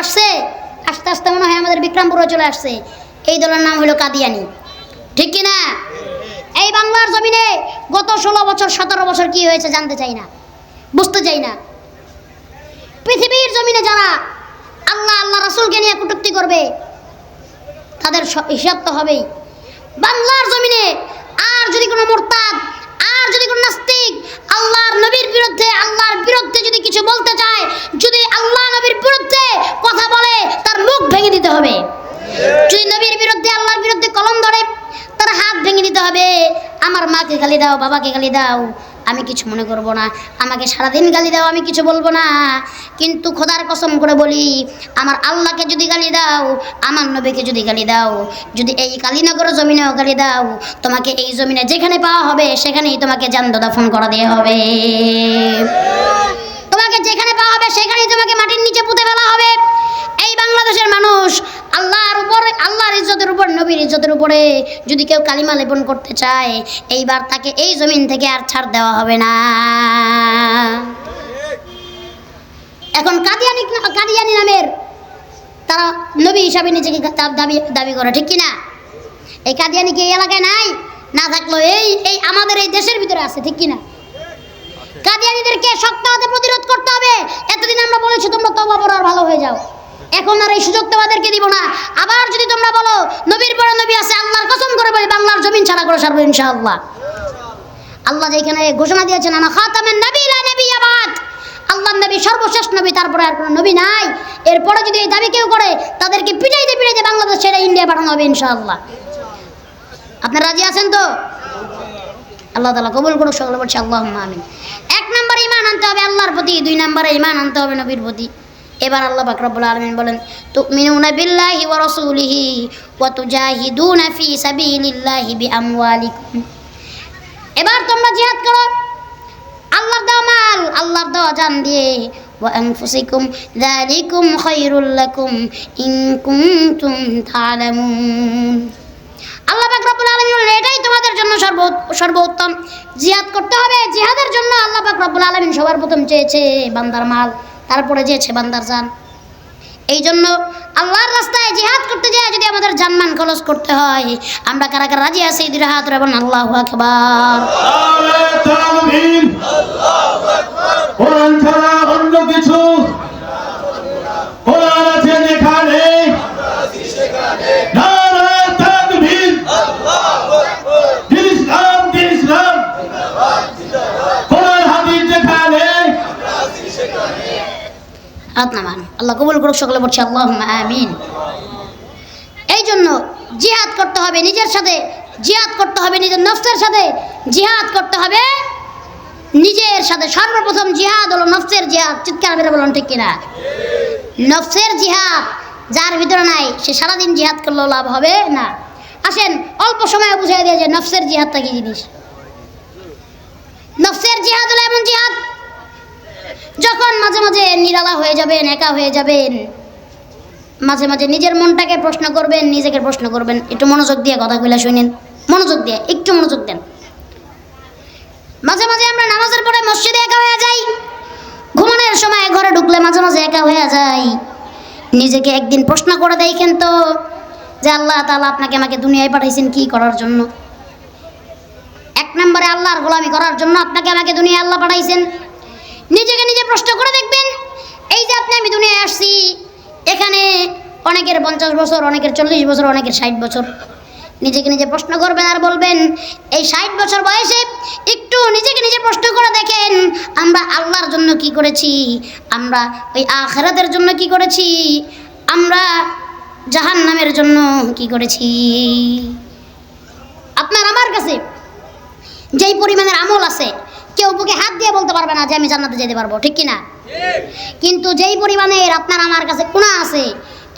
আসছে? আস্তে আস্তে মনে হয় আমাদের বিক্রমপুরে চলে আসছে। এই দলের নাম হলো কাদিয়ানি। ঠিক কি না এই বাংলার জমিনে গত ষোলো বছর, সতেরো বছর কি হয়েছে জানতে চাই না। বুঝতে চাই না। পৃথিবীর জমিনে যারা আল্লাহ আল্লাহ রাসূলকে নিয়ে কটূক্তি করবে, তাদের হিসাব তো হবেই। বাংলার জমিনে আর যদি কোনো মোরতাদ, আর যদি কোনো নাস্তিক আল্লাহর নবীর বিরুদ্ধে, আল্লাহর বিরুদ্ধে যদি কিছু বলতে চায়, যদি আল্লাহ নবীর বিরুদ্ধে কথা বলে, তার মুখ ভেঙে দিতে হবে। যদি নবীর বিরুদ্ধে, আল্লাহর বিরুদ্ধে কলম ধরে, তার হাত ভেঙে দিতে হবে, আমার মাকে গালি দাও, বাবাকে গালি দাও, আমি কিছু মনে করব না, আমাকে সারাদিন গালি দাও, আমি কিছু বলব না। কিন্তু খোদার কসম করে বলি, আমার আল্লাহকে যদি গালি দাও, আমার নবীকে যদি গালি দাও, যদি এই কালীনগর জমিনেও গালি দাও, তোমাকে এই জমিনে যেখানে পাওয়া হবে, সেখানেই তোমাকে জান দাফন করা দিয়ে হবে। তোমাকে যেখানে পাওয়া হবে, সেখানেই তোমাকে মাটির নিচে পুঁতে ফেলা হবে। এই বাংলাদেশের মানুষ আল্লাহর উপরে, আল্লাহর ইজ্জতের উপর, নবীর ইজ্জতের উপরে যদি কেউ কালিমা লেপন করতে চায়, এইবার তাকে এই জমিন থেকে আর ছাড় দেওয়া হবে না। এখন কাদিয়ানি কাদিয়ানি নামের তারা নবী হিসাবে নিজেকে দাবি দাবি করে ঠিক কি না এই কাদিয়ানি কি এই এলাকায় নাই? না থাকল এই এই আমাদের এই দেশের ভিতরে আছে ঠিক কি না কাদিয়ানিদেরকে শক্ত হাতে প্রতিরোধ করতে হবে। এতদিন আমরা বলেছি তোমরা তবা আর ভালো হয়ে যাও। এখন আর এই সুযোগ তোমাদেরকে দিব না। আবার যদি তোমরা বলো নবীর পরে নবী আছে আল্লাহর কসম করে বলি বাংলার জমিন ছাড়া করে সারবো ইনশাআল্লাহ। আল্লাহ যেখানে ঘোষণা দিয়েছেন আনা খাতামেন নবী লা নবী আবাদ। আল্লাহ নবী, সর্বশেষ নবী, তারপরে আর কোনো নবী নাই। এরপরে যদি এই দাবি কেউ করে, তাদেরকে পিটাইতে পিটাইতে বাংলাদেশ ছেড়ে ইন্ডিয়া পাঠানো হবে ইনশাআল্লাহ। আপনারা রাজি আছেন তো? আল্লাহ তালা কবুল করুক, সকলে বলছে আল্লাহ আমিন। এক নম্বরে ইমান আনতে হবে আল্লাহর প্রতি, দুই নম্বরে ইমান আনতে হবে নবীর প্রতি। এবার আল্লাহ বাকরাবুল আলমিন বলেন, তুমিনুনা বিল্লাহি ওয়া রাসূলিহি ওয়া তুজাহিদুনা ফি সাবিলিল্লাহি বিআমওয়ালিকুম। এবার তোমরা জিহাদ করো। আল্লাহর দেওয়া মাল, আল্লাহর দাও জান দিয়ে। وأنفسكم ذلكم خير لكم إن كنتم تعلمون আল্লাহ পাক রব্বুল আলামিন বলেন, এটাই তোমাদের জন্য সর্ব, সর্বোত্তম। জিহাদ করতে হবে, জিহাদের জন্য আল্লাহ পাক রব্বুল আলামিন সবার প্রথম চেয়েছে বান্দার মাল, তারপরে চেয়েছে বান্দার জান। এই জন্য আল্লাহর রাস্তায় জিহাদ করতে যায় যদি আমাদের জানমান খরচ করতে হয়। আমরা কারা কারা রাজি আছি? দুই হাত এবং আল্লাহ আকবার। অন্য কিছু কোরআন আছে যেখানে নারে তাকবীর দিন ইসলাম দিন ইসলাম কোরআন হাদিস যেখানে হাত নামান আল্লাহ কবুল করুক সকলে বলছে আল্লাহ আমিন। এই জন্য জিহাদ করতে হবে নিজের সাথে, জিহাদ করতে হবে নিজের নফসের সাথে, জিহাদ করতে হবে নিজের সাথে। সর্বপ্রথম জিহাদ হলো নফসের জিহাদ। চিৎকার মেরে বলুন ঠিক কিনা? নফসের জিহাদ যার ভিতরে নাই, সে সারাদিন জিহাদ করলেও লাভ হবে না। আসেন, অল্প সময়ে বুঝাই দিয়ে যে নফসের জিহাদটা কি জিনিস? নফসের জিহাদ হলো এমন জিহাদ মাঝে মাঝে নিরালা হয়ে যাবেন, একা হয়ে যাবেন। মাঝে মাঝে নিজের মনটাকে প্রশ্ন করবেন, নিজেকে প্রশ্ন করবেন। একটু মনোযোগ দিয়ে কথা কইলা শুনেন। মনোযোগ দিয়ে, একটু মনোযোগ দেন। মাঝে মাঝে আমরা নামাজের পরে মসজিদে একা হয়ে যাই। ঘুমানোর সময় ঘরে ঢুকলে মাঝে মাঝে একা হয়ে যাই। নিজেকে একদিন প্রশ্ন করে দেখেন তো, যে আল্লাহ তাআলা আপনাকে আমাকে দুনিয়ায় পাঠাইছেন কি করার জন্য? এক নম্বরে আল্লাহর গোলামি করার জন্য আপনাকে আমাকে দুনিয়ায় আল্লাহ পাঠাইছেন। নিজেকে নিজে প্রশ্ন করে দেখবেন। এই যে আপনি, আমি দুনিয়ায় আসছি। এখানে অনেকের পঞ্চাশ বছর, অনেকের চল্লিশ বছর, অনেকের ষাট বছর। নিজেকে নিজে প্রশ্ন করবেন আর বলবেন, এই ষাট বছর বয়সে একটু নিজেকে নিজে প্রশ্ন করে দেখেন, আমরা আল্লাহর জন্য কি করেছি? আমরা ওই আখেরাতের জন্য কি করেছি? আমরা জাহান নামের জন্য কি করেছি? আপনার আমার কাছে যেই পরিমাণের আমল আছে কেউ বুকে হাত দিয়ে বলতে পারবে না যে আমি জান্নাতে যেতে পারব, ঠিক কি না কিন্তু যেই পরিমাণে আপনার আমার কাছে গুণা আছে,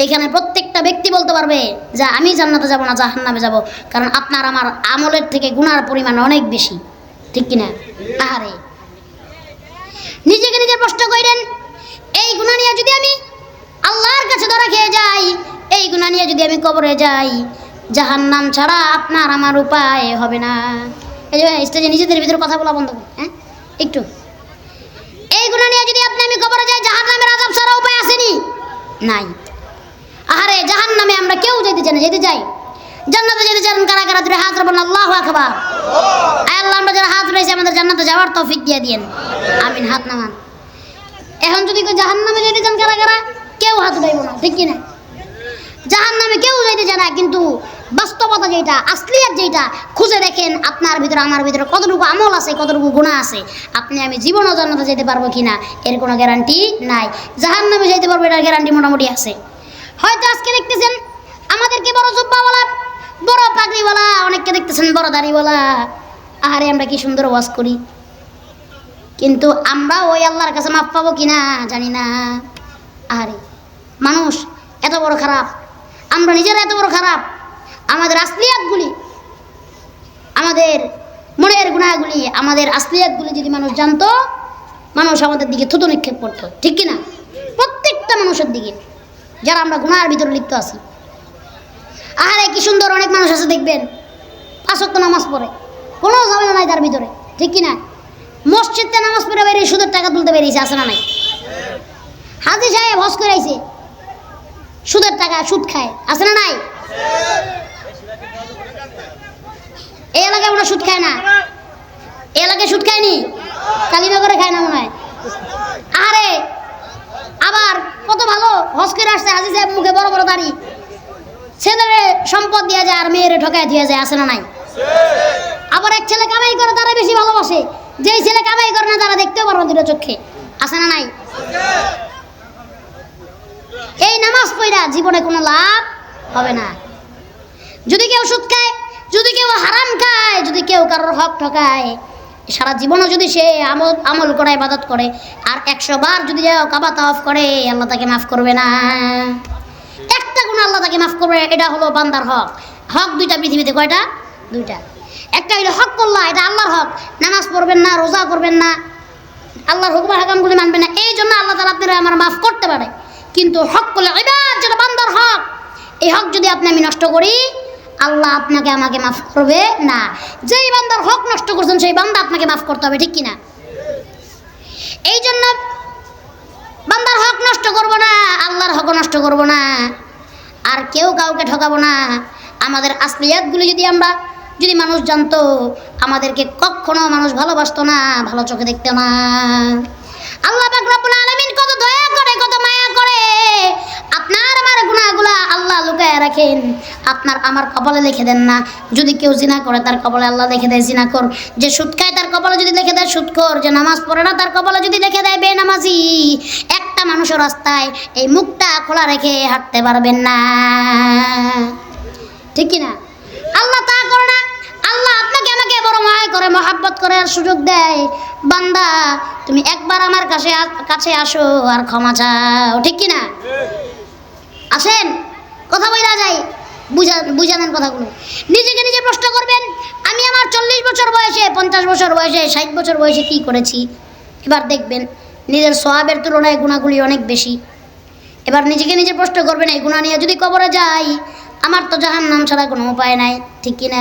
এখানে প্রত্যেকটা ব্যক্তি বলতে পারবে যে আমি জান্নাতে যাব না, জাহান্নামে যাব, কারণ আপনার আমার আমলের থেকে গুণার পরিমাণ অনেক বেশি, ঠিক কি না আহারে। নিজেকে নিজে প্রশ্ন করেন এই গুণা নিয়ে যদি আমি আল্লাহর কাছে ধরা খেয়ে যাই, এই গুণা নিয়ে যদি আমি কবরে যাই, জাহান্নাম ছাড়া আপনার আমার উপায় হবে না। এই যে স্টেজে নিজেদের ভিতরে কথা বলা বন্ধ হ্যাঁ? একটু। এই গুণা নিয়ে যদি আপনি আমি কবরে যাই, জাহান্নামের আজাব সারা উপায় আসেনি? নাই। আহারে জাহান নামে আমরা কেউ যেতে চাই না, যেতে চাই। জান্নাতে যেতে চান কারা কারা? দূরে হাত রাখবেন, আল্লাহ আকবার। আয় আল্লাহ, আমরা যারা হাত রয়েছে, আমাদের জান্নাতে যাওয়ার তৌফিক দিয়ে দিয়েন। আমিন, হাত নামান। এখন যদি কেউ জাহান নামে যেতে চান কারা কারা, কেউ হাত উঠাইব না, ঠিক কিনা? জাহান নামে কেউ যাইতে চায় না, কিন্তু বাস্তবতা যেটা আসলিয়াত যেটা খুঁজে দেখেন আপনার ভিতরে, আমার ভিতরে কতটুকু আমল আছে, কতটুকু গুণা আছে। আপনি আমি জীবনও জান্নাতে যেতে পারব কি না এর কোনো গ্যারান্টি নাই। জাহান নামে যেতে পারব, এটার গ্যারান্টি মোটামুটি আছে। হয়তো আজকে দেখতেছেন, আমাদেরকে বড় জুব্বাওয়ালা, বড় পাগড়িওয়ালা, অনেককে দেখতেছেন বড় দাড়িওয়ালা। আহারে, আমরা কি সুন্দর ওয়াজ করি। কিন্তু আমরা ওই আল্লাহর কাছে মাপ পাবো কি না জানি না। আহারে, মানুষ এত বড় খারাপ। আমরা নিজেরা এত বড় খারাপ। আমাদের আসলিয়াতগুলি আমাদের মনের গুণাগুলি, আমাদের আসলিয়াতগুলি যদি মানুষ জানতো, মানুষ আমাদের দিকে থুতো নিক্ষেপ করতো, ঠিক কি না প্রত্যেকটা মানুষের দিকে, যারা আমরা গুণার ভিতরে লিপ্ত আছি। আহারে, কি সুন্দর অনেক মানুষ আছে দেখবেন পাঁচক্ত নামাজ পড়ে, কোনো ঝামেলা নাই তার ভিতরে, ঠিক কি না মসজিদে নামাজ পড়ে বেরিয়ে সুদের টাকা তুলতে বেরিয়েছে আসে না নাই? হাজি সাহেব হস করে সুদের টাকা সুদ খায়, আছে না নাই এই এলাকায় মনে হয় সুদ খায় না। এই এলাকায় সুদ খায়নি। কালীনগরে খায় না মনে আরে আবার কত ভালো হস করে আসছে আজি সাহেব মুখে বড় বড় দাড়ি। ছেলেরে সম্পদ দিয়ে যায় আর মেয়েরে ঠকায় দিয়ে যায়, আছে না নাই? আবার এক ছেলে কামাই করে, তারা বেশি ভালোবাসে। যেই ছেলে কামাই করে না, তারা দেখতেও পারব দুটো চোখে। আছে না নাই? এই নামাজ পড়া জীবনে কোনো লাভ হবে না। যদি কেউ সুদ খায় যদি কেউ হারাম খায়, যদি কেউ কারোর হক ঠকায়, সারা জীবনও যদি সে আমল আমল করে, ইবাদত করে, আর একশো বার যদি কাবা তাওয়াফ করে, আল্লাহ তাকে মাফ করবে না। একটা গুণ আল্লাহ তাকে মাফ করবে এটা হলো বান্দার হক। হক দুইটা পৃথিবীতে, কয়টা? দুইটা। একটা হলো হক করলা, এটা আল্লাহর হক। নামাজ পড়বেন না, রোজা করবেন না, আল্লাহর হুকুম হাকামগুলি মানবেন না, এই জন্য আল্লাহ তালা আপনারা আমার মাফ করতে পারে। কিন্তু হক করলে এবার যেটা বান্দার হক। এই হক যদি আপনি আমি নষ্ট করি আল্লাহ আপনাকে আমাকে মাফ করবে না। যেই বান্দার হক নষ্ট করছেন, সেই বান্দা আপনাকে মাফ করতে হবে, ঠিক কিনা? এই জন্য বান্দার হক নষ্ট করব না, আল্লাহর হক নষ্ট করব না, আর কেউ কাউকে ঠকাবো না। আমাদের আসলিয়াতগুলি যদি আমরা, যদি মানুষ জানতো, আমাদেরকে কখনো মানুষ ভালোবাসতো না, ভালো চোখে দেখতো না। আল্লাহ পাক রব্বুল আলামিন কত দয়া করে, কত মায়া করে গুনাহগুলা আল্লাহ লুকায় রাখেন। আপনার আমার কপালে লিখে দেন না। যদি কেউ জিনা করে, তার কপালে আল্লাহ লিখে দেয়, জিনা কর। যে সুদ খায়, তার কপালে যদি লিখে দেয়, সুদ কর। যে নামাজ পড়ে না, তার কপালে যদি লিখে দেয়, বেনামাজি। একটা মানুষের রাস্তায় এই মুখটা খোলা রেখে হাঁটতে পারবেন না। ঠিক না? আল্লাহ তা করে না। আল্লাহ আপনাকে আমাকে বড় মায় করে, মহাব্বত আর সুযোগ দেয়। বান্দা, তুমি একবার আমার কাছে কাছে আসো আর ক্ষমা চাও। ঠিক কি না? আসেন, কথা বলা যায় বুঝা কথাগুলো। নিজেকে নিজে প্রশ্ন করবেন, আমি আমার চল্লিশ বছর বয়সে, পঞ্চাশ বছর বয়সে, ষাট বছর বয়সে কি করেছি? এবার দেখবেন, নিজের সোয়াবের তুলনায় গুণাগুলি অনেক বেশি। এবার নিজেকে নিজে প্রশ্ন করবেন, এই গুণা নিয়ে যদি কবরে যাই, আমার তো জাহান নাম ছাড়া কোনো উপায় নাই, ঠিক কি না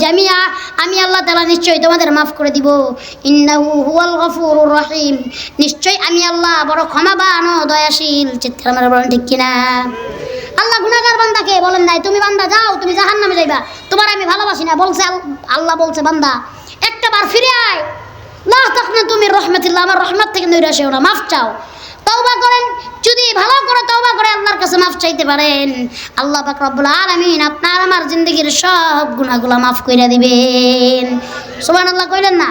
জামিআ। আমি আল্লাহ তাআলা নিশ্চয়ই তোমাদের মাফ করে দিব। ইন্নাহু হুয়াল গফুরুর রহিম। নিশ্চয়ই আমি আল্লাহ বড় ক্ষমাবান ও দয়াশীল। চিৎকার মেরে বলেন, ঠিক কিনা? আল্লাহ গুনাহগার বান্দাকে বলেন নাই, তুমি বান্দা, যাও, তুমি জাহান্নামে যাইবা। তোমার আমি ভালোবাসি না। বলছে আল- আল্লাহ বলছে, বান্দা একটা বার ফিরে আয়। না তখন তুমি রহমতুল্লাহ, আমার রহমত থেকে নৈরাশ না, মাফ চাও। তওবা করেন। যদি ভালো করে তওবা করে আল্লাহর কাছে মাফ চাইতে পারেন, আল্লাহ পাক রব্বুল আলামিন আপনার আমার সব গুনাহগুলো মাফ দিবেন। সুবহানাল্লাহ কইলেন না?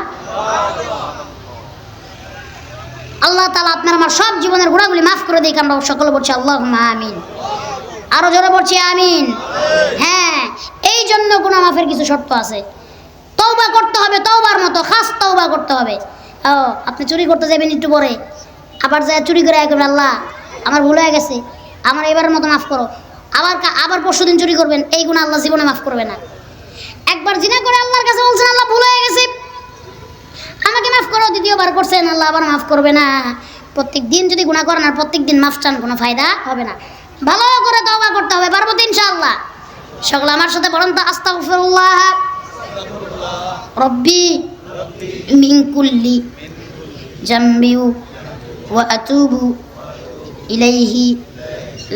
আল্লাহ তাআলা আপনার আমার সব জীবনের মাফ করে সকলে বলছি আমিন। আরও জোরে বলছি আমিন। হ্যাঁ এই জন্য গুনাহ মাফের কিছু শর্ত আছে। তওবা করতে হবে তওবার মতো, খাস তওবা করতে হবে। ও, আপনি চুরি করতে যাবেন একটু পরে। আবার যায় চুরি করে একবার আল্লাহ। আমার ভুল হয়ে গেছে। আমার এবারের মতো মাফ করো। আবার আবার পরশু দিন চুরি করবেন, এই গুণ আল্লাহ জীবনে মাফ করবে না। একবার জিনা করে আল্লাহর কাছে বলছেন, আল্লাহ, ভুল হয়ে গেছে। আমাকে মাফ করো, দ্বিতীয়বার করছেন, আল্লাহ আবার মাফ করবে না। প্রত্যেক দিন যদি গুণা করেন, আর প্রত্যেক দিন মাফ চান, কোনো ফায়দা হবে না। ভালো করে তওবা করতে হবে, পারব তো ইনশাআল্লাহ। সকলে আমার সাথে বলেন তো, আস্তাগফিরুল্লাহ। রব্বি মিন কুল্লি আতুবু ইলাইহি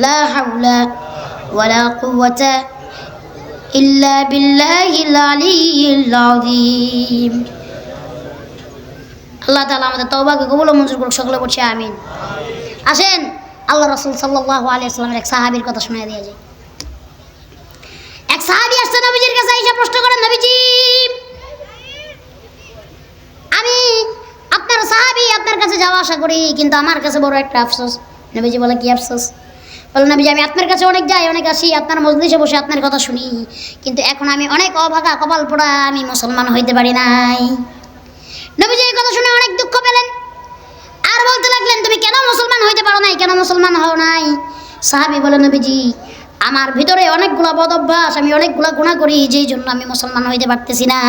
লা হাওলা ওয়ালা কুওয়াতা ইল্লা বিল্লাহিল আলিয়্যিল আযীম আল্লাহ তাআলা আমাদের তওবাকে কবুল মঞ্জুর করুক, সকলে বলছি আমিন। আসেন, আল্লাহ রাসূল সাল্লাল্লাহু আলাইহি সাল্লামের এক সাহাবীর কথা শুনিয়ে দিয়ে যায় এক সাহাবী আসছে নবীজির কাছে এসে প্রশ্ন করেন, নবীজি আমি আপনার সাহাবী আপনার কাছে যাওয়া আশা করি, কিন্তু আমার কাছে বড় একটা আফসোস। নবীজি বলে, কি আফসোস? বলে, নবীজি, আমি আপনার কাছে অনেক যাই, অনেক আসি, আপনার মজলিসে বসে আপনার কথা শুনি, কিন্তু এখন আমি অনেক অভাগা, কপাল পোড়া, আমি মুসলমান হইতে পারি নাই। নবীজি এই কথা শুনে অনেক দুঃখ পেলেন। আর বলতে লাগলেন, তুমি কেন মুসলমান হইতে পারো নাই, কেন মুসলমান হও নাই? সাহাবি বলে, নবীজি, আমার ভিতরে অনেকগুলো বদ অভ্যাস আমি অনেকগুলো গুণা করি, যেই জন্য আমি মুসলমান হইতে পারতেছি না।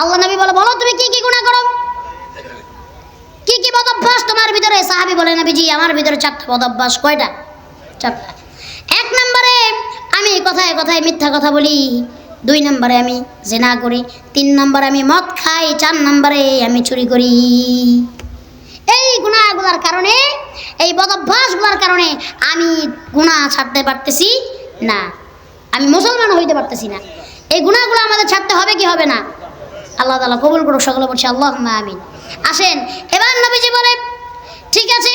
আল্লাহ নবী বলে, বলো, তুমি কি কি গুণা করো? কি কি বদ অভ্যাস তোমার ভিতরে? সাহাবি বলে, নবীজি, আমার ভিতরে চারটা বদ অভ্যাস কয়টা? চারটা। এক নম্বরে আমি কথায় কথায় মিথ্যা কথা বলি, দুই নম্বরে আমি জেনা করি, তিন নম্বরে আমি মদ খাই, চার নম্বরে আমি চুরি করি। এই গুণাগুলার কারণে, এই বদভ্যাসগুলার কারণে আমি গুণা ছাড়তে পারতেছি না। আমি মুসলমান হইতে পারতেছি না। এই গুণাগুলো আমাদের ছাড়তে হবে কি হবে না? আল্লাহ তালা কবুল করুক, সকলে বলছে আল্লাহ আমিন। আসেন, এবার নবীজি বলে, ঠিক আছে,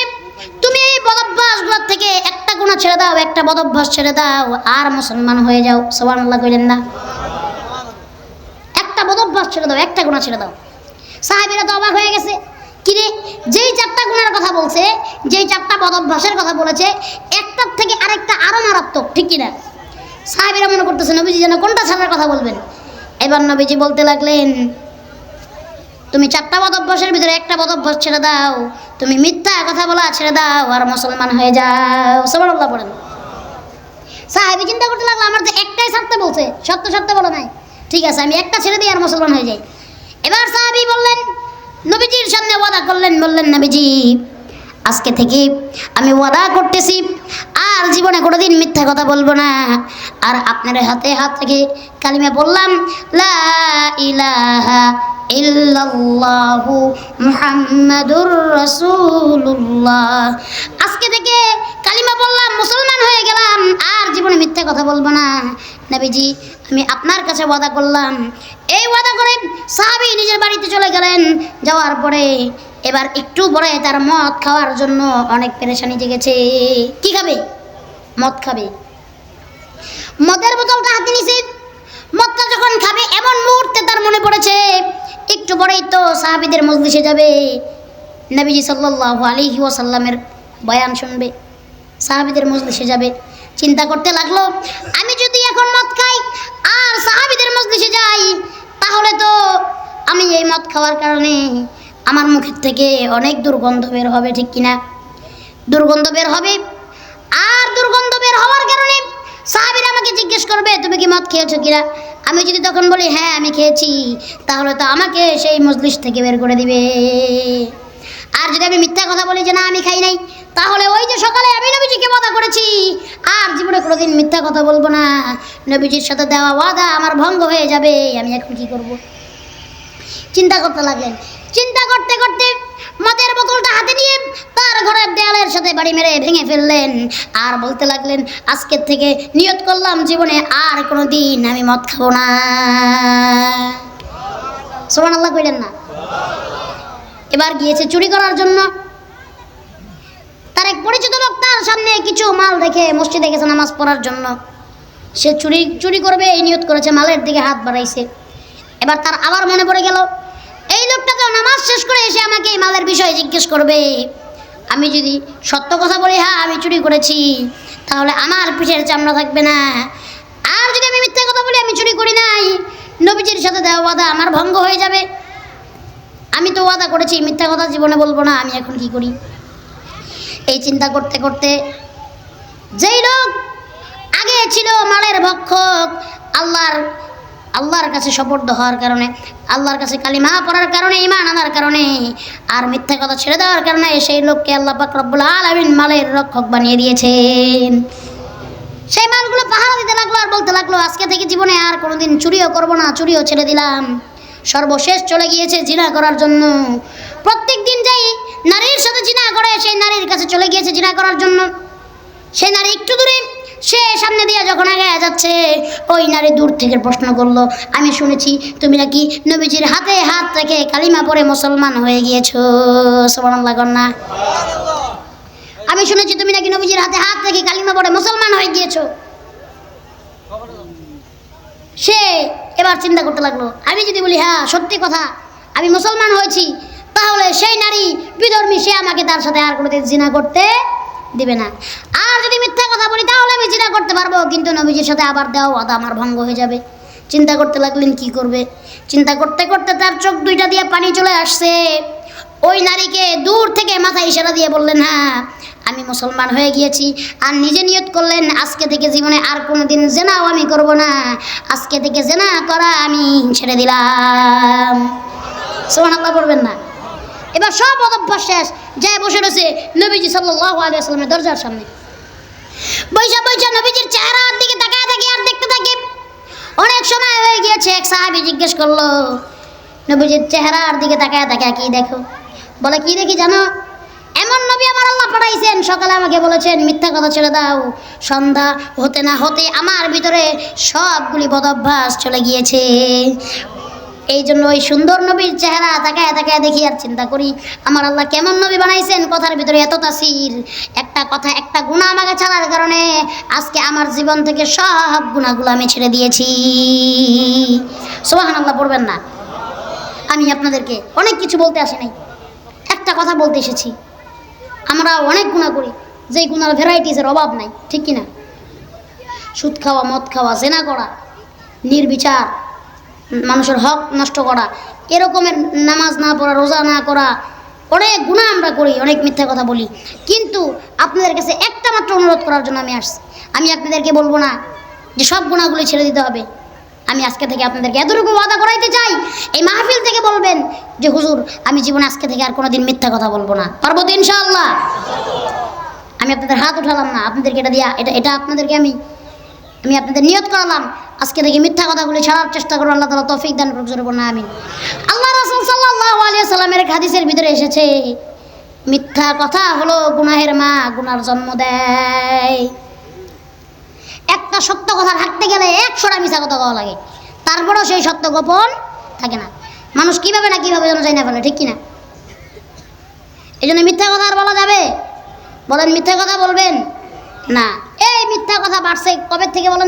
তুমি এই বদভ্যাসগুলোর থেকে একটা গুণা ছেড়ে দাও, একটা বদভ্যাস ছেড়ে দাও, আর মুসলমান হয়ে যাও। সোবান আল্লাহ কইলেন না। একটা বদভ্যাস ছেড়ে দাও, একটা গুণা ছেড়ে দাও। সাহাবিরা তো অবাক হয়ে গেছে। কিরে যেই চারটা গুণের কথা বলছে, যেই চারটা বদভ্যাসের কথা বলেছে, একটার থেকে আরেকটা আরও মারাত্মক, ঠিক কিনা? সাহেবেরা মনে করতেছে, নবীজি যেন কোনটা ছাড়ার কথা বলবেন? এবার নবীজি বলতে লাগলেন তুমি চারটা বদভ্যাসের ভিতরে একটা বদভ্যাস ছেড়ে দাও। তুমি মিথ্যা কথা বলা ছেড়ে দাও আর মুসলমান হয়ে যাও। সবার আল্লাহ পড়েন। সাহাবি চিন্তা করতে লাগল, আমার তো একটাই ছাড়তে বলছে, সত্য সত্য বলো নাই। ঠিক আছে, আমি একটা ছেড়ে দিই আর মুসলমান হয়ে যাই। এবার সাহাবি বললেন, নবীজির সামনে ওয়াদা করলেন, বললেন, নবীজি আজকে থেকে আমি ওয়াদা করতেছি, আর জীবনে কোনোদিন মিথ্যা কথা বলব না। আর আপনার হাতে হাত থেকে কালিমা বললাম, লা আজকে থেকে কালিমা বললাম, মুসলমান হয়ে গেলাম, আর জীবনে মিথ্যা কথা বলব না। নবীজি, আমি আপনার কাছে ওয়াদা করলাম। এই ওয়াদা করে সাহাবি নিজের বাড়িতে চলে গেলেন। যাওয়ার পরে এবার একটু পরে তার মদ খাওয়ার জন্য অনেক পেরেশানি জেগেছে। কি খাবে? মদ খাবে। মদের বোতলটা হাতে নিছে। মদটা যখন খাবে, এমন মুহূর্তে তার মনে পড়েছে, একটু পরেই তো সাহাবিদের মজলিসে যাবে। নবীজি সাল্লাল্লাহু আলাইহি ওয়াসাল্লামের বয়ান শুনবে। সাহাবিদের মজলিসে যাবে। চিন্তা করতে লাগল, আমি যদি এখন মদ খাই আর সাহাবিদের মজলিসে যাই, তাহলে তো আমি এই মদ খাওয়ার কারণে আমার মুখের থেকে অনেক দুর্গন্ধ বের হবে, ঠিক কিনা? দুর্গন্ধ বের হবে? আর দুর্গন্ধ বের হওয়ার কারণে সাহাবিরা আমাকে জিজ্ঞেস করবে, তুমি কি মদ খেয়েছো কিনা? আমি যদি তখন বলি হ্যাঁ আমি খেয়েছি। তাহলে তো আমাকে সেই মজলিস থেকে বের করে দিবে। আর যদি আমি মিথ্যা কথা বলি যে, না, আমি খাই নাই, তাহলে ওই যে সকালে আমি নবীজিকে ওয়াদা করেছি। আর জীবনে কোনোদিন মিথ্যা কথা বলব না। নবীজির সাথে দেওয়া ওয়াদা আমার ভঙ্গ হয়ে যাবে। আমি এখন কি করব? চিন্তা করতে লাগলেন। চিন্তা করতে করতে মদের বোতলটা হাতে নিয়ে তার ঘরের দেয়ালের সাথে বাড়ি মেরে ভেঙে ফেললেন। আর বলতে লাগলেন, আজকের থেকে নিয়ত করলাম জীবনে আর কোনো দিন আমি মদ খাব না। সোমান আল্লাহ কইলেন না? এবার গিয়েছে চুরি করার জন্য। তার এক পরিচিত লোক তার সামনে কিছু মাল রেখে মসজিদে গেছে নামাজ পড়ার জন্য। সে চুরি চুরি করবে, এই নিয়ত করেছে, মালের দিকে হাত বাড়াইছে। এবার তার আবার মনে পড়ে গেল, এই লোকটা তো নামাজ শেষ করে এসে আমাকে এই মালের বিষয়ে জিজ্ঞেস করবে। আমি যদি সত্য কথা বলি হ্যাঁ আমি চুরি করেছি, তাহলে আমার পিঠের চামড়া থাকবে না। আর যদি আমি মিথ্যা কথা বলি, আমি চুরি করি নাই। নবীজির সাথে দেওয়া ওয়াদা আমার ভঙ্গ হয়ে যাবে। আমি তো ওয়াদা করেছি, মিথ্যা কথা জীবনে বলব না, আমি এখন কি করি? এই চিন্তা করতে করতে যেই লোক আগে ছিল মালের ভক্ষক, আল্লাহর আল্লাহর কাছে সপর্দ হওয়ার কারণে, আল্লাহর কাছে কালিমা পড়ার কারণে ইমান আনার কারণে, আর মিথ্যা কথা ছেড়ে দেওয়ার কারণে সেই লোককে আল্লাহ পাক রব্বুল আলামিন মালের রক্ষক বানিয়ে দিয়েছেন। সেই মালগুলো পাহারা দিতে লাগল আর বলতে লাগল, আজকে থেকে জীবনে আর কোনোদিন চুরিও করব না, চুরিও ছেড়ে দিলাম। সর্বশেষ চলে গিয়েছে জিনা করার জন্য। প্রত্যেক দিন যাই নারীর সাথে জিনা করে, সেই নারীর কাছে চলে গিয়েছে জিনা করার জন্য সেই নারী একটু দূরে সে সামনে দিয়ে যখন আগে যাচ্ছে, ওই নারী দূর থেকে প্রশ্ন করল, আমি শুনেছি তুমি নাকি নবীজির হাতে হাত রেখে কালিমা পরে মুসলমান হয়ে গিয়েছো। সমান লাগন না। আমি শুনেছি তুমি নাকি নবীজির হাতে হাত রেখে কালিমা পরে মুসলমান হয়ে গিয়েছো। সে এবার চিন্তা করতে লাগল, আমি যদি বলি হ্যাঁ সত্যি কথা, আমি মুসলমান হয়েছি, তাহলে সেই নারী বিধর্মী, সে আমাকে তার সাথে আর কোনোদিন জিনা করতে দিবে না। আর যদি মিথ্যা কথা বলি তাহলে আমি জিনা করতে পারব কিন্তু নবীজির সাথে আবার দেওয়া আদা আমার ভঙ্গ হয়ে যাবে। চিন্তা করতে লাগলেন, কি করবে? চিন্তা করতে করতে তার চোখ দুইটা দিয়ে পানি চলে আসছে। ওই নারীকে দূর থেকে মাথা ইশারা দিয়ে বললেন হ্যাঁ আমি মুসলমান হয়ে গিয়েছি, আর নিজে নিয়ত করলেন, আজকে থেকে জীবনে আর কোনো দিন জেনাও আমি করব না। আজকে থেকে জেনা করা আমি ছেড়ে দিলাম। সোমান আল্লাহ করবেন না। এবার সব অদভ্যাস শেষ। যায় বসে রয়েছে নবীজি সাল্লাহ আলিয়াস্লামের দরজার সামনে। বৈশা বৈশা, নবীজির চেহারার দিকে তাকায় থাকি আর দেখতে থাকি। অনেক সময় হয়ে গিয়েছে, এক সাহাবি জিজ্ঞেস করল, নবীজির চেহারার দিকে তাকায় তাকায় কি দেখো? বলে, কি দেখি জানো? এমন নবী আমার আল্লাহ পাঠাইছেন, সকালে আমাকে বলেছেন, মিথ্যা কথা ছেড়ে দাও, সন্ধ্যা হতে না হতে আমার ভিতরে সবগুলি বদভ্যাস চলে গিয়েছে। এই জন্য ওই সুন্দর নবীর চেহারা তাকায় তাকায় দেখি আর চিন্তা করি, আমার আল্লাহ কেমন নবী বানাইছেন? কথার ভিতরে এত তাসির। একটা কথা, একটা গুণা আমাকে ছাড়ার কারণে আজকে আমার জীবন থেকে সব গুণাগুলো আমি ছেড়ে দিয়েছি। সোহান আল্লাহ পড়বেন না। আমি আপনাদেরকে অনেক কিছু বলতে আসি নাই। একটা কথা বলতে এসেছি। আমরা অনেক গুণা করি, যেই গুণার ভ্যারাইটিসের অভাব নাই, ঠিক কিনা? সুদ খাওয়া, মদ খাওয়া, জেনা করা, নির্বিচার মানুষের হক নষ্ট করা, এরকমের নামাজ না পড়া, রোজা না করা, অনেক গুণা আমরা করি, অনেক মিথ্যা কথা বলি। কিন্তু আপনাদের কাছে একটা মাত্র অনুরোধ করার জন্য আমি আসছি। আমি আপনাদেরকে বলব না যে সব গুণাগুলি ছেড়ে দিতে হবে। আমি আজকে থেকে আপনাদেরকে এতটুকু ওয়াদা করাইতে চাই, এই মাহফিল থেকে বলবেন যে, হুজুর, আমি জীবনে আজকে থেকে আর কোনোদিন মিথ্যা কথা বলব না। পারব তো ইনশাআল্লাহ। আমি আপনাদের হাত উঠালাম না। আপনাদেরকে এটা দিয়া, এটা এটা আপনাদেরকে আমি আমি আপনাদের নিয়ত করালাম। আজকে থেকে মিথ্যা কথাগুলি ছাড়ার চেষ্টা করব আল্লাহ তালা তৌফিক দান জোরে না আমি আল্লাহ রাসুল সাল্লাহ আলিয়া সাল্লামের এক হাদিসের ভিতরে এসেছে, মিথ্যা কথা হলো গুনাহের মা, গুনার জন্ম দেয়। একটা সত্য কথা থাকতে গেলে একশোটা মিথ্যা কথা কওয়া লাগে। তারপরেও সেই সত্য গোপন থাকে না। মানুষ কীভাবে না কীভাবে যেন চাই না ফেলে, ঠিক কিনা? এই জন্য মিথ্যা কথা আর বলা যাবে? বলেন, মিথ্যা কথা বলবেন? না এই মিথ্যা কথা বাড়ছে কবে থেকে বলেন